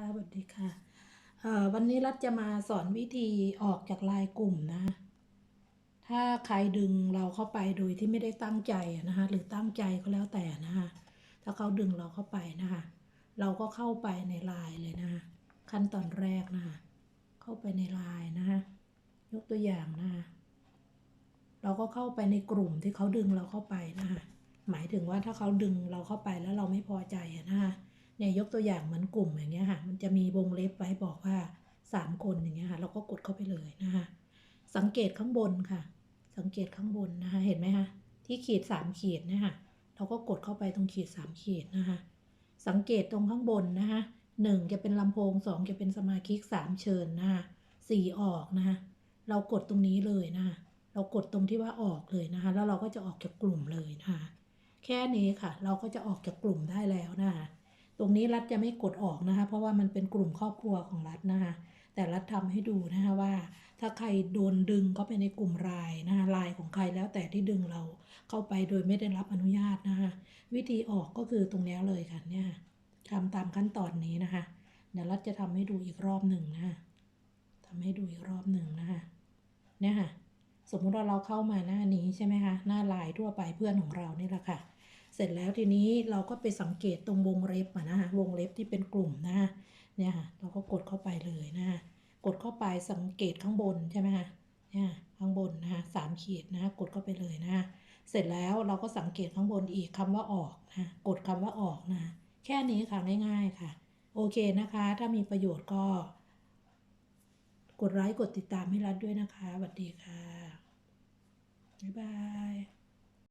ค่ะสวัสดีค่ะเอ่อวันนี้รัฐจะมาสอนวิธีออกจากลน์กลุ่มนะ ถ้าใครดึงเราเข้าไปโดยที่ไม่ได้ตั้งใจนะคะหรือตั้งใจก็แล้วแต่นะคะถ้าเขาดึงเราเข้าไปนะคะเราก็เข้าไปในลน์เลยนะคะขั้นตอนแรกนะคะเข้าไปในลน์นะคะยกตัวอย่างนะคะเราก็เข้าไปในกลุ่มที่เขาดึงเราเข้าไปนะคะหมายถึงว่าถ้าเขาดึงเราเข้าไปแล้วเราไม่พอใจนะคะ เนี่ยยกตัวอย่างเหมือนกลุ่มอย่างเงี้ยค่ะ มันจะมีวงเล็บไว้บอกว่าสามคนอย่างเงี้ยค่ะ เราก็กดเข้าไปเลยนะคะ สังเกตข้างบนค่ะ สังเกตข้างบนนะคะ เห็นไหมคะที่ขีดสามขีดนี่ยค่ะเราก็กดเข้าไปตรงขีดสามขีดนะคะ สังเกตตรงข้างบนนะคะหนึ่งจะเป็นลำโพงสองจะเป็นสมาชิกสามเชิญนะคะสี่ออกนะคะเรากดตรงนี้เลยนะคะเรากดตรงที่ว่าออกเลยนะคะ แล้วเราก็จะออกจากกลุ่มเลยนะคะ แค่นี้ค่ะ เราก็จะออกจากกลุ่มได้แล้วนะคะ ตรงนี้รัฐจะไม่กดออกนะคะ เพราะว่ามันเป็นกลุ่มครอบครัวของรัฐนะคะ แต่รัฐทำให้ดูนะคะว่า ถ้าใครโดนดึงเข้าไปในกลุ่มไลน์นะคะไลน์ของใครแล้วแต่ที่ดึงเราเข้าไปโดยไม่ได้รับอนุญาตนะคะวิธีออกก็คือตรงนี้เลยค่ะเนี่ยทำตามขั้นตอนนี้นะคะเดี๋ยวรัฐจะทำให้ดูอีกรอบหนึ่งนะคะทำให้ดูอีกรอบหนึ่งนะคะเนี่ยค่ะสมมุติว่าเราเข้ามาหน้านี้ใช่ไหมคะหน้าลน์ทั่วไปเพื่อนของเรานี่แหละค่ะ เสร็จแล้วทีนี้เราก็ไปสังเกตตรงวงเล็บนะคะวงเล็บที่เป็นกลุ่มนะคะเนี่ยค่ะเราก็กดเข้าไปเลยนะ กดเข้าไปสังเกตข้างบนใช่ไหมคะเนี่ยข้างบนนะคะสามขีดนะกดเข้าไปเลยนะคะเสร็จแล้วเราก็สังเกตข้างบนอีกคำว่าออกนะกดคำว่าออกนะ แค่นี้ค่ะง่ายๆค่ะ โอเคนะคะ ถ้ามีประโยชน์ก็ กดไลค์กดติดตามให้รัฐด้วยนะคะสวัสดีค่ะบ๊ายบาย